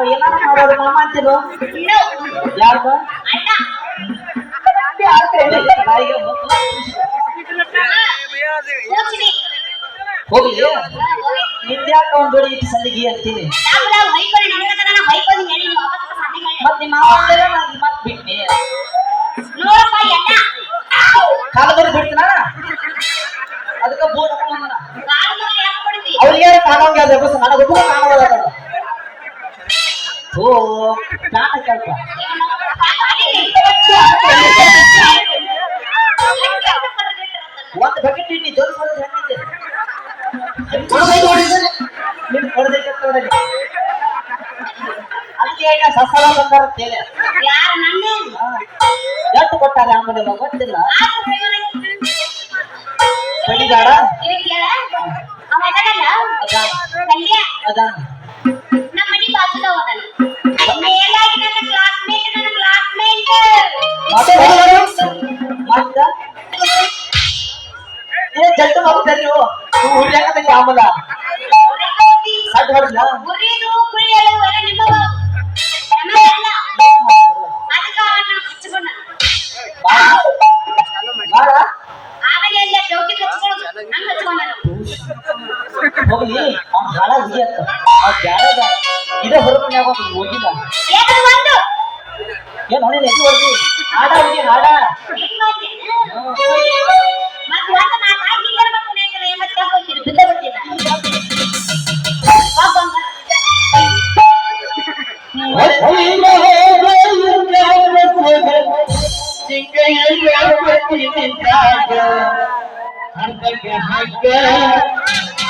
ನಾವ್ ಏನಾರ ಮಾಡೋದು ಮಾಮ ಅಂತಿರೋ ಯಾಕ ಬಾಯಿಗೆ ಹೋಗು. ಹೋಗ್ಲಿ ನಿಂದ್ಯಾಕ ಒಂದ್ ದೊಡ್ಡ ಇಟ್ಟು ಸಲಿಗೆ ಅಂತೀನಿ ಮತ್ ನಿಮ್ಮ ಮಾವ ಅಂದಾಗ ನಾನ್ ಮತ್ ಬಿಟ್ನಿ ಕಾಲದಲ್ಲಿ ಬಿಡ್ತೀನ ಅದಕ್ಕ ಬೋರ್ಡ್ ಹಾಕೊಂಡ್ ಅವ್ರಿಗೆ ಕಾಣಂಗ ಅದ ಬಸ್ ನನಗೊಬ್ಬ ಕಾಣೋದ ಓ ನಾನ ಕೆಲ್ಸ ಒಂದ್ ಬಕೆಟ್ ಇಟ್ಟಿ ಜೋರ್ ಹೆಂಗಿದೆ ನೋಡಲಿ ಅದಕ್ಕೆ ಸಸಲ ಬಂದಾರ ತೇಲೆ ಎಷ್ಟು ಕೊಟ್ಟಾರೆ ಆಮೇಲೆ ಗೊತ್ತಿಲ್ಲ. ಕಡಿದಾಡ ಅದ ಮನಿ ಬಾಜುದ ಹೋದನ ಮೇಲಾಗಿ ನನ್ನ ಕ್ಲಾಸ್ಮೇಟ್ ನನ್ನ ಕ್ಲಾಸ್ಮೇಟ್ ಮತ್ತ ಏ ಜಲ್ಟ ಮಾಡ್ತಾರೆ ನೀವು ಹುಡ್ಯಾಕತ್ತೆ ಆಮೇಲೆ ಸಡ್ ಹೊಡ್ಲ ಮುರಿದು ಕುಳಿಯಲು ಹೋಗ್ಲಿ ಅವ್ನ ಹಾಳ ಹುಗಿಯತ್ತ ಅವ್ ಬ್ಯಾಡ ಬ್ಯಾಡ ಇದೇ ಹೊರಮನ್ಯಾಗ ಒಂದು ಹೋಗಿಲ್ಲ ಏನು ಒಂದು ಏನ್ ಹೊಡಿ ಎದ್ದು ಹೊಡ್ದಿ ಹಾಡ ಹುಗಿ ಹಾಡ ಹಿಂಗ್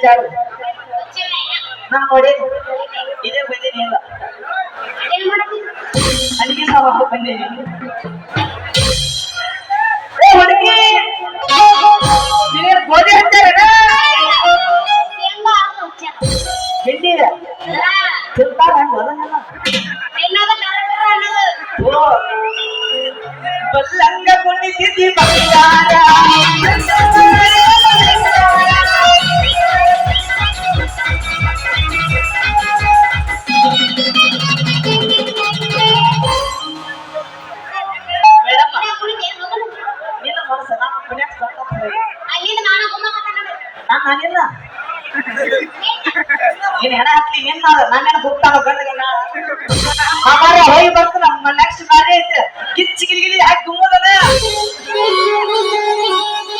ವಿಚಾರ ನೋಡಿ ಇದೇ ಬಂದೀನಿ ಇಲ್ಲ ಅಲ್ಲಿಗೆ ಸಾವಕ್ಕೆ ಬಂದೀನಿ ಹುಡುಗಿ ನಿನಗೆ ಗೋಧಿ ಹಚ್ಚಾರಣ ಹಿಂಡಿ ತಿಂತಾರ ಹಂಗ ಬಲ್ಲಂಗ ಕುಣಿತಿದ್ದಿ ಬಂಗಾರ. ನೀನ್ ಹೆಣ ಹಾಕ್ಲಿ ಏನ್ ಮಾಡ ನಾನೇನ ಹೋಗ್ತಾವ ಗಂಡಗ ಅಮಾರ ಹೋಗಿ ಬರ್ತು ನಮ್ಮ ನೆಕ್ಸ್ಟ್ ಮ್ಯಾರೇಜ್ ಕಿಚ್ಚಿ ಗಿಲಿ ಗಿಲಿ ಹಾಕಿ ಗುಮ್ಮದನ